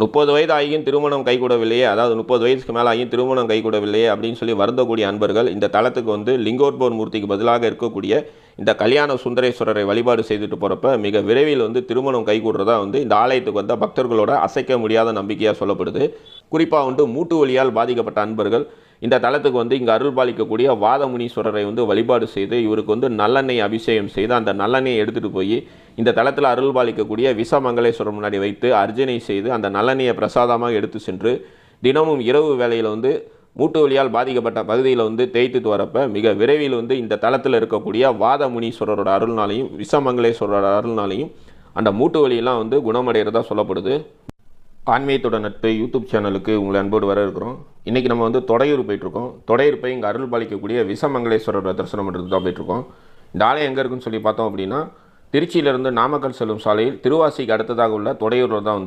முப்பது வயது ஆகியும் திருமணம் கைகூடவில்லையே அதாவது முப்பது வயசுக்கு மேலே ஆகியும் திருமணம் கைகூடவில்லையே அப்படின்னு சொல்லி வருந்தக்கூடிய அன்பர்கள் இந்த தளத்துக்கு வந்து லிங்கோட்போர் மூர்த்திக்கு பதிலாக இருக்கக்கூடிய இந்த கல்யாண சுந்தரேஸ்வரரை வழிபாடு செய்துட்டு போகிறப்ப மிக விரைவில் வந்து திருமணம் கைகூடுறதா வந்து இந்த ஆலயத்துக்கு வந்த பக்தர்களோட அசைக்க முடியாத நம்பிக்கையாக சொல்லப்படுது. குறிப்பாக வந்து மூட்டு வலியால் பாதிக்கப்பட்ட அன்பர்கள் இந்த தலத்துக்கு வந்து இங்கே அருள் பாலிக்கக்கூடிய வாதமுனீஸ்வரரை வந்து வழிபாடு செய்து இவருக்கு வந்து நல்லெண்ணெய் அபிஷேகம் செய்து அந்த நல்லெண்ணெயை எடுத்துகிட்டு போய் இந்த தலத்தில் அருள் பாலிக்கக்கூடிய விஷமங்கலேஸ்வரர் முன்னாடி வைத்து அர்ஜனை செய்து அந்த நல்லெண்ணெயை பிரசாதமாக எடுத்து சென்று தினமும் இரவு வேளையில் வந்து மூட்டு வலியால் பாதிக்கப்பட்ட பகுதியில் வந்து தேய்த்துட்டு வரப்ப மிக விரைவில் வந்து இந்த தளத்தில் இருக்கக்கூடிய வாதமுனீஸ்வரரோட அருள்னாலையும் விஷமங்கலேஸ்வரரோட அருள்னாலையும் அந்த மூட்டு வலியெல்லாம் வந்து குணமடைகிறதா சொல்லப்படுது. ஆன்மீகத்தோட நட்பு யூடியூப் சேனலுக்கு உங்களை அன்போடு வர இருக்கிறோம். இன்றைக்கி நம்ம வந்து தொடையூர் போயிட்டுருக்கோம் தொடையூர் போய் இங்கே அருள் பாலிக்கக்கூடிய விஷமங்கலேஸ்வரர் தரிசனம் பண்ணுறதுக்கு தான் போயிட்டுருக்கோம் இந்த ஆலயம் எங்கே இருக்குன்னு சொல்லி பார்த்தோம் அப்படின்னா திருச்சியிலிருந்து நாமக்கல் செல்லும் சாலையில் திருவாசிக்கு அடுத்ததாக உள்ள தொடையூரில் தான் வந்து